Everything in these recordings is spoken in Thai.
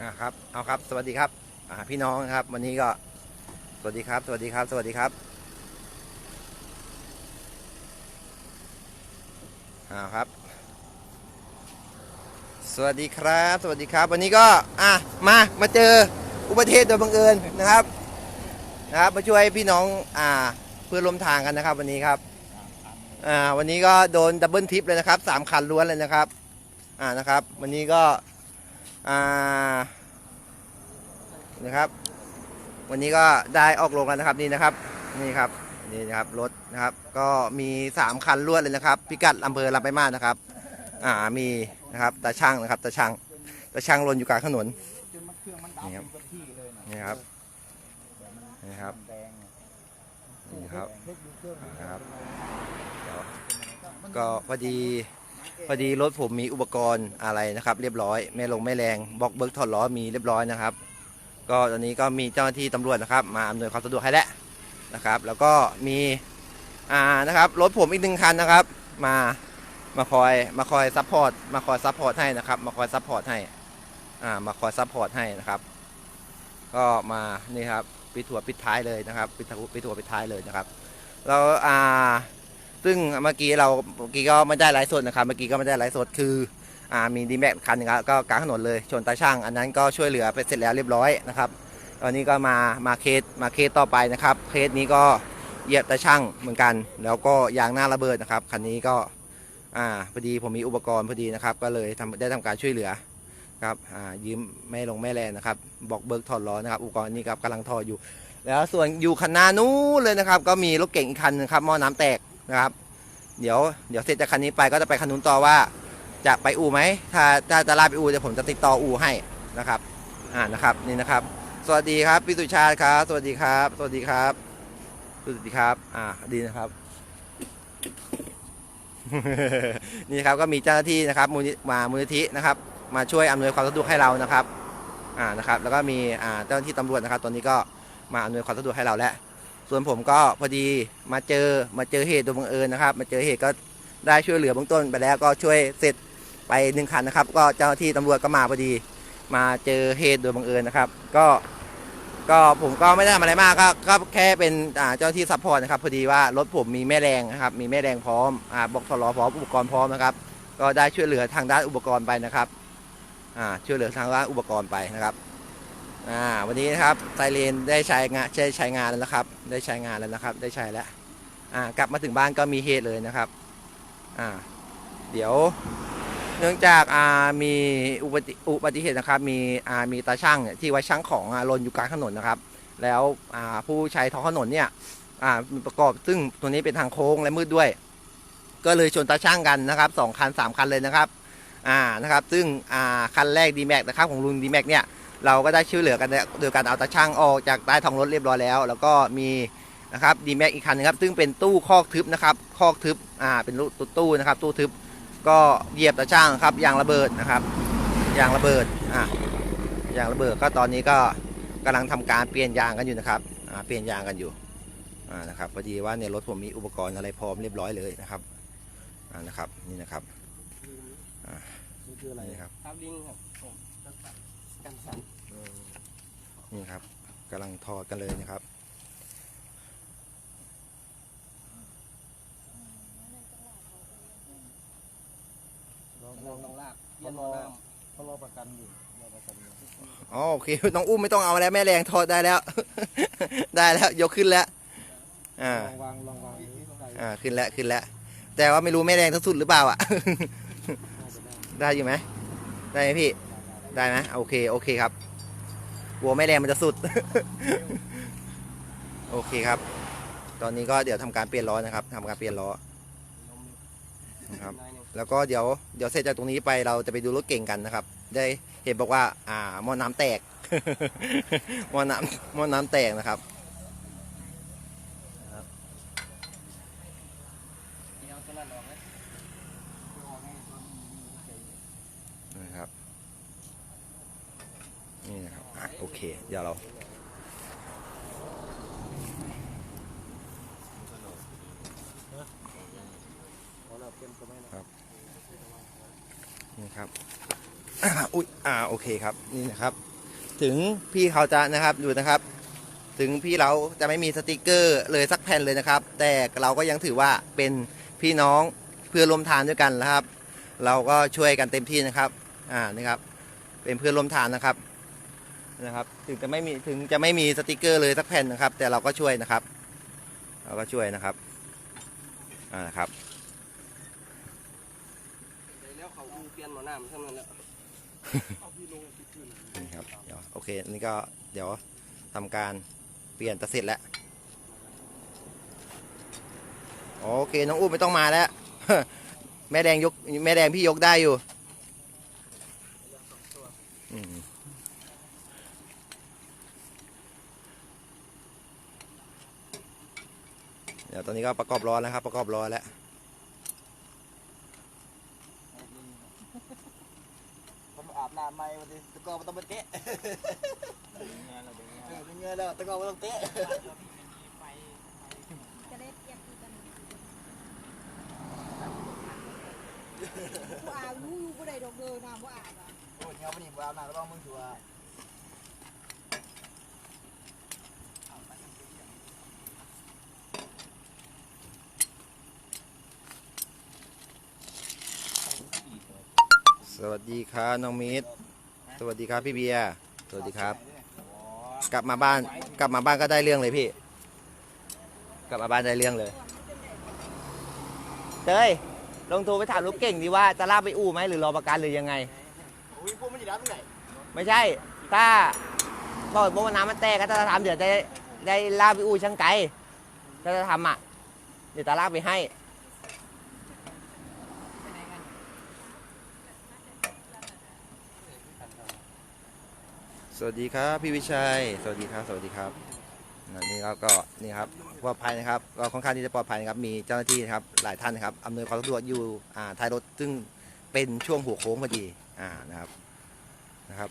อ่าครับ เอาครับ สวัสดีครับพี่น้องนะครับ วันนี้ก็ สวัสดีครับ สวัสดีครับ สวัสดีครับอ่าครับ สวัสดีครับ สวัสดีครับ วันนี้ก็ อะ มา มาเจออุบัติเหตุโดยบังเอิญนะครับ นะครับ มาช่วยพี่น้อง อ่า เพื่อนร่วมทางกันนะครับ วันนี้ครับ อ่า วันนี้ก็โดนดับเบิลทิปเลยนะครับสามคันล้วนเลยนะครับ อ่า นะครับ วันนี้ก็ อ่านะครับ วันนี้ก็ได้ออกโรงแล้วนะครับนี่นะครับนี่ครับนี่นะครับรถนะครับ ก็มีสามคันลวนเลยนะครับ พิกัดอำเภอลำไปมาศนะครับ อ่ามีนะครับตาช่างนะครับตาช่างตาช่างลนอยู่กลางถนนจนมันเครื่องมันดำนี่ครับอยู่กับที่เลยนะนี่ครับนี่ครับนี่ครับครับ ก็พอดี พอดีรถผมมีอุปกรณ์อะไรนะครับ เรียบร้อยไม่ลงไม่แรงบล็อกเบิร์กถอดล้อมีเรียบร้อยนะครับ ก็ตอนนี้ก็มีเจ้าหน้าที่ตำรวจนะครับ มาอำนวยความสะดวกให้แล้วนะครับ แล้วก็มีอ่านะครับรถผมอีกหนึ่งคันนะครับ มามาคอยมาคอยซัพพอร์ตมาคอยซัพพอร์ตให้นะครับมาคอยซัพพอร์ตให้อ่ามาคอยซัพพอร์ตให้นะครับ ก็มานี่ครับปิดถั่วปิดท้ายเลยนะครับปิดถั่วปิดถั่วปิดท้ายเลยนะครับเราอ่า ซึ่งเมื่อกี้เราเมื่อกี้ก็ไม่ได้ไลฟ์สดนะครับ เมื่อกี้ก็ไม่ได้ไลฟ์สดคืออ่ามีดีแม็กคันนึงครับก็กลางถนนเลยชนตาช่าง อันนั้นก็ช่วยเหลือไปเสร็จแล้วเรียบร้อยนะครับตอนนี้ก็มามาเคสมาเคสต่อไปนะครับ เคสนี้ก็เหยียบตาช่างเหมือนกัน แล้วก็ยางหน้าระเบิดนะครับคันนี้ก็อ่าพอดีผมมีอุปกรณ์พอดีนะครับ ก็เลยทำได้ทำการช่วยเหลือครับอ่ายืมไม่ลงไม่แรงนะครับ บอกเบิกถอดล้อนะครับ อุปกรณ์นี้ครับกำลังถอดอยู่ แล้วส่วนอยู่คันหน้านู้นเลยนะครับ ก็มีรถเก่งอีกคันนึงครับหม้อน้ำแตก นะครับ เดี๋ยวเดี๋ยวเสร็จจากคันนี้ไปก็จะไปคันนู้นต่อว่า จะไปอู่ไหมถ้าถ้าจะลาไปอู่เดี๋ยวผมจะติดต่ออู่ให้นะครับอ่านะครับนี่นะครับ สวัสดีครับพี่สุชาติครับ สวัสดีครับ สวัสดีครับสวัสดีครับ อ่าดีนะครับนี่ครับก็มีเจ้าหน้าที่นะครับมูลมามูลนิธินะครับ มาช่วยอำนวยความสะดวกให้เรานะครับอ่านะครับ แล้วก็มีอ่าเจ้าหน้าที่ตำรวจนะครับ ตอนนี้ก็มาอำนวยความสะดวกให้เราแล้ว ส่วนผมก็พอดีมาเจอมาเจอเหตุโดยบังเอิญนะครับ มาเจอเหตุก็ได้ช่วยเหลือเบื้องต้นไปแล้วก็ช่วยเสร็จไปหนึ่งคันนะครับ ก็เจ้าหน้าที่ตำรวจก็มาพอดี มาเจอเหตุโดยบังเอิญนะครับ ก็ ก็ผมก็ไม่ได้ทำอะไรมากก็ก็แค่เป็นเจ้าหน้าที่ซัพพอร์ตนะครับ พอดีว่ารถผมมีแม่แรงนะครับ มีแม่แรงพร้อมอ่าบอกทลอพร้อมอุปกรณ์พร้อมนะครับ ก็ได้ช่วยเหลือทางด้านอุปกรณ์ไปนะครับอ่าช่วยเหลือทางด้านอุปกรณ์ไปนะครับ อ่าวันนี้นะครับไซเรนได้ใช้งานใช้ใช้งานแล้วนะครับ ได้ใช้งานแล้วนะครับ ได้ใช้แล้วอ่ากลับมาถึงบ้านก็มีเหตุเลยนะครับอ่าเดี๋ยว เนื่องจากอ่ามีอุบัติอุบัติเหตุนะครับ มีอ่ามีตาช่างเนี่ยที่ไว้ช่างของอ่าหล่นอยู่กลางถนนนะครับ แล้วอ่าผู้ใช้ท้องถนนเนี่ยอ่าประกอบซึ่งตัวนี้เป็นทางโค้งและมืดด้วย ก็เลยชนตาช่างกันนะครับสองคันสามคันเลยนะครับอ่านะครับ ซึ่งอ่าคันแรกดีแม็กนะครับของลุงดีแม็กเนี่ย เราก็ได้ช่วยเหลือกันโดยการเอาตาช่างออกจากใต้ท้องรถเรียบร้อยแล้ว แล้วก็มีนะครับดีแม็กอีกคันนึงครับซึ่งเป็นตู้คอกทึบนะครับคอกทึบอ่าเป็นตู้ตู้นะครับตู้ทึบก็เหยียบตาช่างครับยางระเบิดนะครับยางระเบิดอะยางระเบิดก็ตอนนี้ก็กำลังทำการเปลี่ยนยางกันอยู่นะครับอ่าเปลี่ยนยางกันอยู่อ่านะครับพอดีว่าในรถผมมีอุปกรณ์อะไรพร้อมเรียบร้อยเลยนะครับอ่านะครับนี่นะครับนี่คืออะไรนี่ครับครับลิงครับ ผมกันสั่นนี่ครับกำลังถอดกันเลยนะครับลองลองลากเย็นรอเขารอประกันอยู่รอประกันอยู่อ๋อโอเคน้องอุ้มไม่ต้องเอาแล้วแม่แรงถอดได้แล้ว ได้แล้วยกขึ้นแล้วอ่าลองวางลองวางนี้ใส่อ่าขึ้นแล้วขึ้นแล้ว แต่ว่าไม่รู้แม่แรงทั้งสุดหรือเปล่าอะน่าจะได้ได้อยู่ไหมได้ไหมพี่ ได้ไหมโอเคโอเคครับกลัวไม่แรงมันจะสุด โอเคครับ ตอนนี้ก็เดี๋ยวทำการเปลี่ยนล้อนะครับทำการเปลี่ยนล้อนะครับ แล้วก็เดี๋ยวเดี๋ยวเสร็จจากตรงนี้ไปเราจะไปดูรถเก่งกันนะครับ ได้เห็นบอกว่า อ่าหม้อน้ำแตกหม้อน้ำหม้อน้ำแตกนะครับ เอาตัวนั้นออกไหมออกให้ตัวนี้ นะครับ นี่นะครับอะ โอเค เดี๋ยวเราเอาเราเตรียมตัวไว้นะนี่ครับอุ้ยอ่าโอเคครับนี่นะครับ ถึงพี่เขาจะนะครับดูนะครับ ถึงพี่เราจะไม่มีสติกเกอร์เลยสักแผ่นเลยนะครับ แต่เราก็ยังถือว่าเป็นพี่น้องเพื่อนร่วมทางด้วยกันนะครับ เราก็ช่วยกันเต็มที่นะครับ อ่านี่ครับ เป็นเพื่อนร่วมทางนะครับ นะครับ ถึงจะไม่มีถึงจะไม่มีสติกเกอร์เลยสักแผ่นนะครับ แต่เราก็ช่วยนะครับ เราก็ช่วยนะครับอ่านะครับแล้วเขาเปลี่ยนหมอน้ำเท่านั้นแหละนี่ครับเดี๋ยวโอเคอันนี่ก็เดี๋ยวทำการเปลี่ยนจะเสร็จแล้วโอเคน้องอุ้ไม่ต้องมาแล้ว แม่แดงยกแม่แดงพี่ยกได้อยู่อืมเดี๋ยวตอนนี้ก็ประกอบล้อแล้วครับ ประกอบล้อแล้วผมอาบน้ำใหม่วันนี้ตะกอนมันต้องมาเตะเออเป็นเงินแล้วตะกอนมันต้องเตะจะได้เปรียบกันผู้อารู้อยู่ผู้ใดดอกเดินน้ำผู้อาบอะโอ้ยเงาวันนี้ผมอาบน้ำก็ต้องมึงชัวร์ วัสดีครับน้องมิตรสวัสดีครับพี่เบียร์สวัสดีครับ กลับมาบ้านกลับมาบ้านก็ได้เรื่องเลยพี่ กลับมาบ้านได้เรื่องเลยเต้ยลองโทรไปถามลูกเก่งดีว่าจะลากไปอู่ไหมหรือรอประกันหรือยังไงโอ้ยพวกมันอยู่ด้านไม่ใช่ ถ้าบอกว่าน้ำมันแตกก็จะทำเดี๋ยวได้ได้ลากไปอู่ช่างไกลถ้าจะทำอะเดี๋ยวจะลากไปให้ สวัสดีครับพี่วิชัย สวัสดีครับ สวัสดีครับนี่เราก็นี่ครับปลอดภัยนะครับก็ค่อนข้างที่จะปลอดภัยนะครับมีเจ้าหน้าที่นะครับหลายท่านนะครับอำนวยความสะดวกอยู่อ่าท้ายรถซึ่งเป็นช่วงหัวโค้งพอดีอ่านะครับนะครับ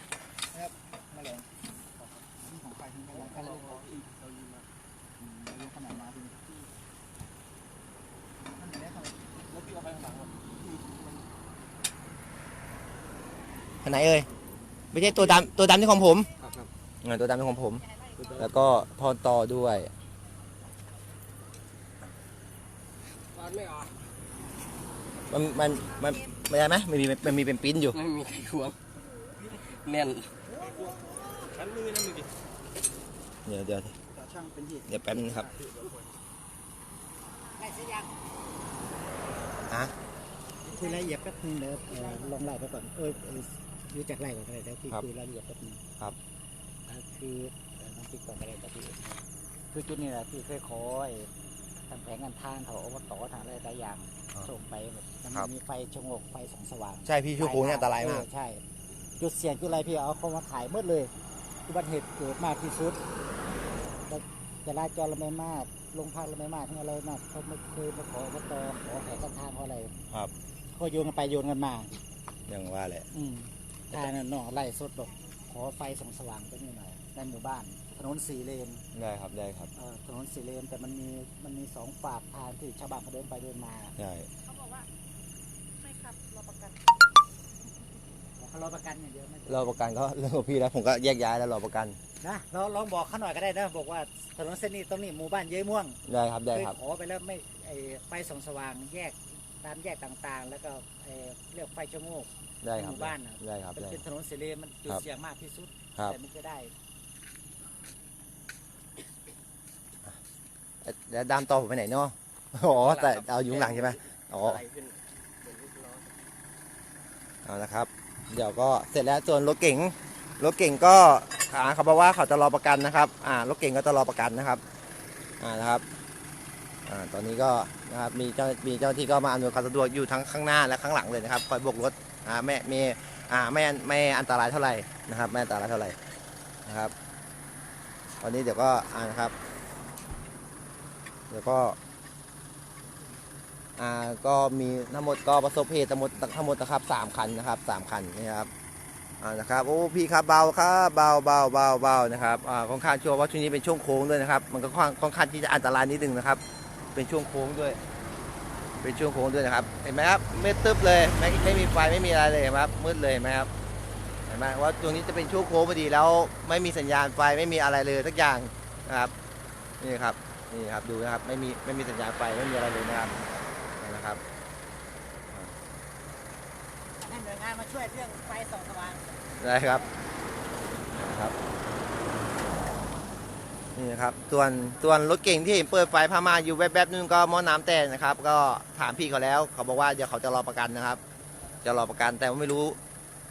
ที่ไม่รักกันเลยเราอีกเราอยู่มาอืมเราอยู่ขนาดมาถึงนั่นแหละครับแล้วพี่เอาไปข้างหลังหมดอันไหนเอ่ย ไม่ใช่ตัวดำตัวดำที่ของผมครับครับอ่าตัวดำที่ของผม แล้วก็ทอนต่อด้วยบ้านไม่ออกมันมันมันไม่ได้ไหมมันมีมันมีเป็นปริ้นอยู่ ไม่มีใครควงแน่นเดี๋ยวเดี๋ยวแต่ช่างเป็นเหตุเดี๋ยวแป๊บนึงครับได้สักอย่างอะคุยรายละเอียดแป๊บนึงเดี๋ยวเอ่อลองไล่ไปก่อนเออเออ รู้จักไล่ก่อนก็ได้เดี๋ยวพี่คุยรายละเอียดแป๊บนึงครับ อ่าคือเอ่อน้องติ๊กก่อนก็ได้แต่พี่คือจุดนี้แหละที่เคยขอไอ้ทางแผงงานทางเขาอบตทางอะไรหลายอย่างส่งไปแบบมันมีไฟชงกไฟส่องสว่าง ใช่พี่ช่วงโค้งเนี่ยอันตรายมาก เออใช่ จุดเสี่ยงจุดอะไรพี่เอาเขามาขายหมดเลยอุบัติเหตุเกิดมากที่สุดแต่จราจรเราไม่มากลงพักเราไม่มากทั้งอะไรมากเขาไม่เคยมาขออบตขอแผงกันทางขออะไรครับ ก็โยนกันไปโยนกันมายังว่าแหละ อืม ทางนั้นน้องไล่สดบอกขอไฟส่องสว่างตรงนี้หน่อยในหมู่บ้าน ถนนสี่เลนได้ครับได้ครับเอ่อถนนสี่เลนแต่มันมีมันมีสองฝากทางที่ชาวบ้านเขาเดินไปเดินมาใช่เขาบอกว่าไม่ครับรอประกันเขารอประกันอย่างเดียวไม่รอประกันก็เรื่องของพี่แล้วผมก็แยกย้ายแล้วรอประกันนะเราลองบอกเขาหน่อยก็ได้นะบอกว่าถนนเส้นนี้ตรงนี้หมู่บ้านเย้ยม่วงได้ครับได้เคยครับขอไปแล้วไม่ไอไฟส่องสว่างแยกตามแยกต่างๆ แล้วก็ไอเรียกไฟชะโงก ได้ครับหมู่บ้านน่ะได้ครับเป็นได้ เป็นถนนสี่เลนมันจุดครับเสี่ยงมากที่สุด ครับ แต่มันจะได้ แล้วดามต่อผมไปไหนเนาะอ๋อแต่เอาอยู่ข้างหลังใช่ไหมอ๋อไหลขึ้นเป็นลูกล้อ เอานะครับ เดี๋ยวก็เสร็จแล้วส่วนรถเก๋งรถเก๋งก็อ่าเขาบอกว่าเขาจะรอประกันนะครับอ่ารถเก๋งก็จะรอประกันนะครับอ่านะครับอ่าตอนนี้ก็นะครับมีเจ้ามีเจ้าหน้าที่ก็มาอำนวยความสะดวกอยู่ทั้งข้างหน้าและข้างหลังเลยนะครับคอยโบกรถ อ่าไม่ม่อ่าไม่ไม่อันตรายเท่าไหร่นะครับไม่อันตรายเท่าไหร่นะครับตอนนี้เดี๋ยวก็อ่านครับ เดี๋ยวก็อ่าก็มีทั้งหมดก็ประสบเหตุทั้งหมดทั้งหมดนะครับสามคันนะครับสามคันนี่ครับอ่านะครับโอ้พี่ครับเบาครับเบาเบาเบาเบานะครับอ่าค่อนข้างชัวร์ว่าช่วงนี้เป็นช่วงโค้งด้วยนะครับ มันก็ค่อนค่อนข้างที่จะอันตรายนิดนึงนะครับ เป็นช่วงโค้งด้วย เป็นช่วงโค้งด้วยนะครับ เห็นไหมครับมืดตึ๊บเลยไม่ไม่มีไฟไม่มีอะไรเลยเห็นไหมครับมืดเลยเห็นไหมครับห็นไหมว่าตรงนี้จะเป็นช่วงโค้งพอดีแล้วไม่มีสัญญาณไฟไม่มีอะไรเลยสักอย่างนะครับนี่ครับนี่ครับดูนะครับไม่มีไม่มีสัญญาณไฟไม่มีอะไรเลยนะครับนี่นะครับให้หน่วยงานมาช่วยเรื่องไฟส่องสว่างได้ครับนะครับ นี่นะครับส่วนส่วนรถเก่งที่เห็นเปิดไฟพามาอยู่แวบๆนึงก็หม้อน้ำแตกนะครับ ก็ถามพี่เขาแล้ว เขาบอกว่าเดี๋ยวเขาจะรอประกันนะครับ จะรอประกันแต่ว่าไม่รู้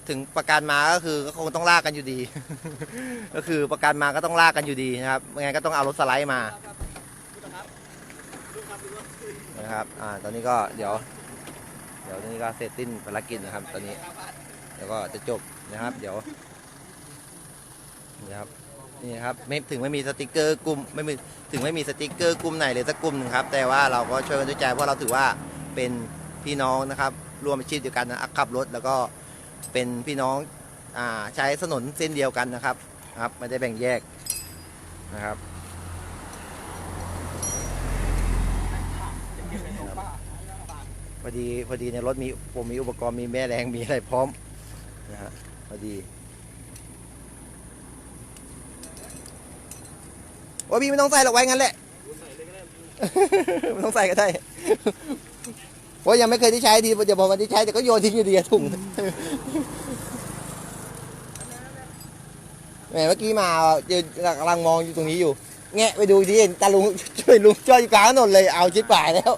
ถึงประกันมาก็คือก็คงต้องลากกันอยู่ดี ก็คือประกันมาก็ต้องลากกันอยู่ดีนะครับไม่งั้นก็ต้องเอารถสไลด์มานะครับอ่าตอนนี้ก็เดี๋ยว เดี๋ยวตอนนี้ก็เสร็จสิ้นภารกิจนะครับ ตอนนี้ แล้วก็จะจบนะครับ เดี๋ยวนี่ครับ นี่ครับไม่ถึงไม่มีสติกเกอร์กลุ่มไม่มีถึงไม่มีสติกเกอร์กลุ่มไหนเลยสักกลุ่มหนึ่งครับแต่ว่าเราก็ช่วยกันด้วยใจเพราะเราถือว่าเป็นพี่น้องนะครับร่วมอาชีพเดียวกันนะขับรถแล้วก็เป็นพี่น้องอ่าใช้ถนนเส้นเดียวกันนะครับครับไม่ได้แบ่งแยกนะครับพอดีพอดีในรถมีผมมีอุปกรณ์มีแม่แรงมีอะไรพร้อมนะฮะพอดี โอ้พี่ไม่ต้องใส่หรอกไว้งั้นแหละ ไม่ต้องใส่ก็ได้เพราะยังไม่เคยที่ใช้ทีเดี๋ยวพอมันที่ใช้แต่ก็โยนทิ้งอยู่ดีอะถุงแหมเมื่อกี้มายืนกำลังมองอยู่ตรงนี้อยู่ แงะไปดูทีเห็นตาลุงช่วยลุงจอดอยู่กลางถนนเลยเอาชิบป่ายแล้ว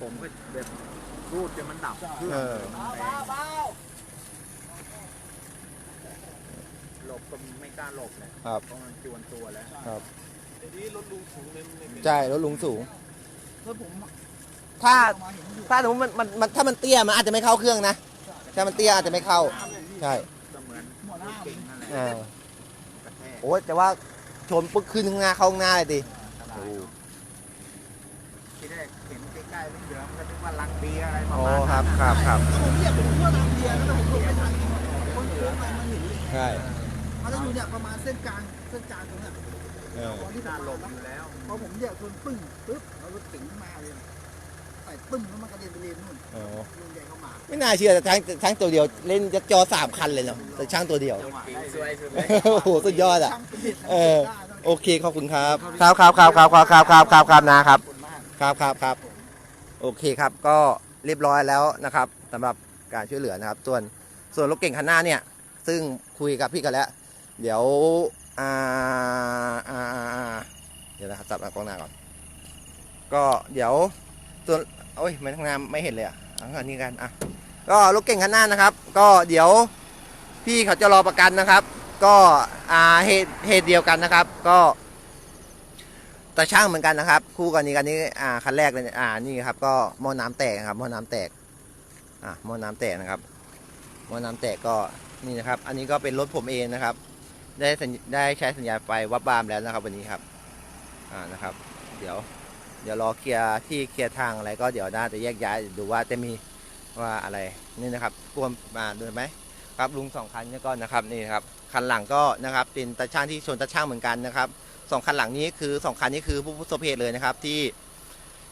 ผมก็แบบรูดจนมันดับเครื่องเออมันแรงหลบก็ไม่กล้าหลบเลยครับ เพราะมันจวนตัวแล้วเดี๋ยว นี้รถลุงสูงเลยไม่เป็นใช่รถลุงสูงแล้วผมถ้ามาเห็นอยู่ถ้าสมมติมันมันมันถ้ามันเตี้ยมันอาจจะไม่เข้าเครื่องนะถ้ามันเตี้ยอาจจะไม่เข้า ใช่ก็เหมือนหัวหรน้าถเก่งนั่นแหละอ่ากระแทกโอ้ยแต่ว่าชนปึ๊กขึ้นข้างหน้าเข้าข้างหน้าเลยดิอันตรายที่แรกเห็นใกล้ๆเหลืองๆก็นึกว่าลังเบียร์อะไรประโอ้มาณคนั้รับนครับครับผมเรียกผมว่าน้ำเบียร์แล้วผมหลบไม่ทันคนโค้งไปมันเห็นเลยใช่ มันจะอยู่เนี่ยประมาณเส้นกลางเส้นกลางตรงเนี้ย เออตอนที่กล้าผมหลลบงอยู่แล้วพอผมเรียกชนปึ้งปึ๊บแล้วรถเก๋งมาเลยใส่ปึ้งแล้วมันกระเด็นไปเลนนู่นอ๋อลุงใหญ่เข้ามาไม่น่าเชื่อแต่ช่างช่างตัวเดียวเล่นยัดจอสามคันเลยเนาะแต่ช่างตัวเดียวจังหวะเก่งได้สวยสุดเลยโอ้โหสุดยอดอะช่างเป็นเด็ดเออได้ได้โอเคขอบคุณครับครับครับครับครับครับครับครับครับครับนะครับขอบคุณมากครับครับครับ โอเคครับก็เรียบร้อยแล้วนะครับสำหรับการช่วยเหลือนะครับ ส่วนส่วนรถเก่งคันหน้าเนี่ย ซึ่งคุยกับพี่กันแล้ว เดี๋ยว อ่าอ่าอ่าเดี๋ยวนะครับจับกล้องหน้าก่อน ก็เดี๋ยวส่วนโอ้ยไม่ทางหน้าไม่เห็นเลยอะอันนี้กันอะก็รถเก่งคันหน้านะครับ ก็เดี๋ยวพี่เขาจะรอประกันนะครับ ก็อ่าเหตุเหตุเดียวกันนะครับ ก็ต่ช่างเหมือนกันนะครับ คู่กันนี้กันนี้อ่าคันแรกเลยอ่านี่ครับ ก็หม้อน้ำแตกนะครับหม้อน้ำแตกอ่าหม้อน้ำแตกนะครับหม้อน้ำแตกก็นี่นะครับ อันนี้ก็เป็นรถผมเองนะครับ ได้สัญได้ใช้สัญญาณไฟวับบามแล้วนะครับ วันนี้ครับ อ่านะครับ เดี๋ยว เดี๋ยวรอเคลียร์ที่เคลียร์ทางอะไรก็เดี๋ยวน่าจะแยกย้ายดูว่าจะมีว่าอะไรนี่นะครับรวมมาดูไหมครับลุงสองคันนี้ก็นะครับนี่ครับคันหลังก็นะครับเป็นตาช่างที่ชนตาช่างเหมือนกันนะครับสองคันหลังนี้คือสองคันนี้คือผู้ประสบเหตุเลยนะครับที่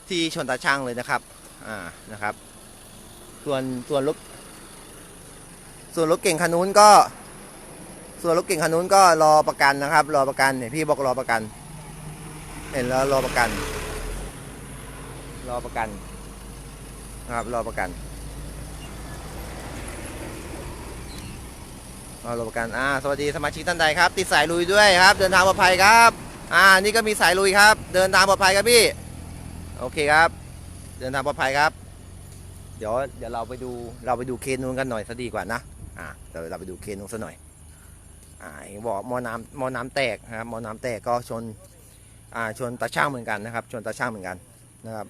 ที่ชนตาช่างเลยนะครับอ่านะครับ ส่วนส่วนรถส่วนรถเก่งคันนู้นก็ ส่วนรถเก่งคันนู้นก็รอประกันนะครับ รอประกันเนี่ยพี่บอกรอประกัน เห็นแล้วรอประกัน รอประกันนะครับรอประกันรอรอประกันอ่าสวัสดีสมาชิกท่านใดครับ ติดสายลุยด้วยครับ เดินทางปลอดภัยครับอ่านี่ก็มีสายลุยครับ เดินทางปลอดภัยครับพี่โอเคครับ เดินทางปลอดภัยครับ เดี๋ยวเดี๋ยวเราไปดูเราไปดูเคสนู้นกันหน่อยซะดีกว่านะอ่าเดี๋ยวเราไปดูเคสนู้นซะหน่อย อ่าเห็นบอกหมอน้ำหมอน้ำแตกนะครับหมอน้ำแตกก็ชนอ่าชนตาช่างเหมือนกันนะครับ ชนตาช่างเหมือนกันนะครับ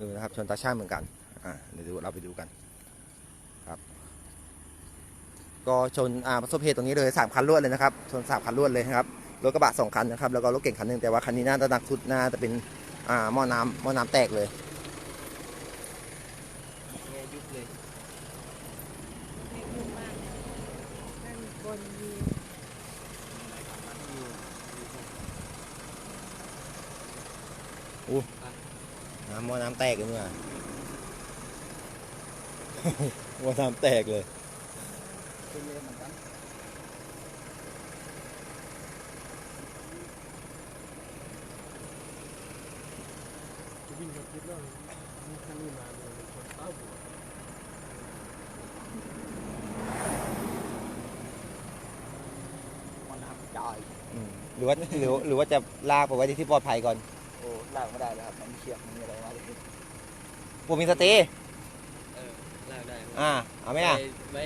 ดูนะครับชนตาช่างเหมือนกันอ่าเดี๋ยวดูเราไปดูกันครับ ก็ชนอ่าประสบเหตุตรงนี้เลยสามคันรวดเลยนะครับชนสามคันรวดเลยนะครับรถกระบะสองคันนะครับแล้วก็รถเก่งคันหนึ่งแต่ว่าคันนี้น่าจะหนักสุดน่าจะเป็นอ่าหม้อน้ำหม้อน้ำแตกเลยยุบเลย ให้ยุ่งมากนั่นคนมี น้ำหม้ อน้ำแตกเลยเมื่อหม้อน้ำแตกเลย เป็นเลยเหมือนกันจะวิ่งมาคิดว่ามีคันนี้มาเลยชนเต้าหัวมันน้ำจ่ายอืมหรือว่าหรือหรือว่าจะลากไปไว้ที่ที่ปลอดภัยก่อน โอ้ลากไม่ได้แล้วครับ มันมีเชือกมันมีอะไร มาเลยผมมีสเตย์เออลากได้อ่าเอาไหมอะไว้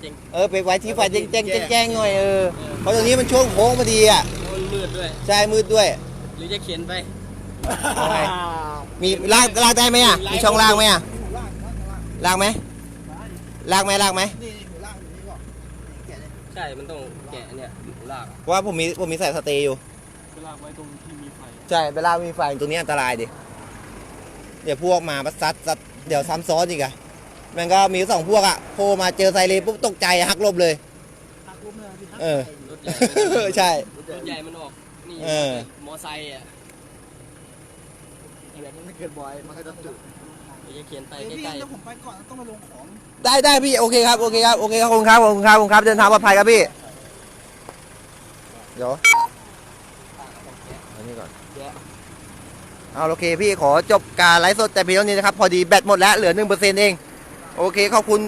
เจงเออไปไว้ที่ไฟแจ้งแจ้งแจ้งแจ้งหน่อยเออเพราะตรงนี้มันช่วงโค้งพอดีอะมันมืดด้วย ใช่มืดด้วย หรือจะเขียนไปเอาไง มีลากลากได้ไหมอะมีช่องลากไหมอะลากลากลากลากไหมลากไหมลากไหมนี่นี่หนูลากอยู่นี่ก่อนนี่แกะเลยใช่มันต้องแกะเนี่ยลาก เพราะว่าผมมีผมมีใส่สเตย์อยู่ ไปลากไว้ตรงที่มีไฟ ใช่เวลามีไฟตรงนี้อันตรายดิ เดี๋ยวพวกมาประซัดซัดเดี๋ยวซ้ำซ้อนอีกอะมันก็มีสองพวกอะโผล่มาเจอไซเรนปุ๊บตกใจหักหลบเลย หักล้มเลยพี่เออ รถใหญ่มันใช่ รถใหญ่มันออก นี่เออ มอไซค์อะอะไรมันไม่เกิดบ่อยมันก็จะจุดหรือจะเขียนไปเดี๋ยวพี่ใกล้เดี๋ยวผมไปก่อนต้องมาลงของ ได้ได้พี่โอเคครับโอเคครับโอเคครับขอบคุณครับขอบคุณครับขอบคุณครับเดินทางปลอดภัยครับพี่เดี๋ยวอันนี้ก่อน เอาโอเคพี่ขอจบการไลฟ์สดแต่เพียงเท่านี้นะครับ พอดีแบตหมดแล้วเหลือหนึ่งเปอร์เซ็นต์เอง โอเค ขอบคุณ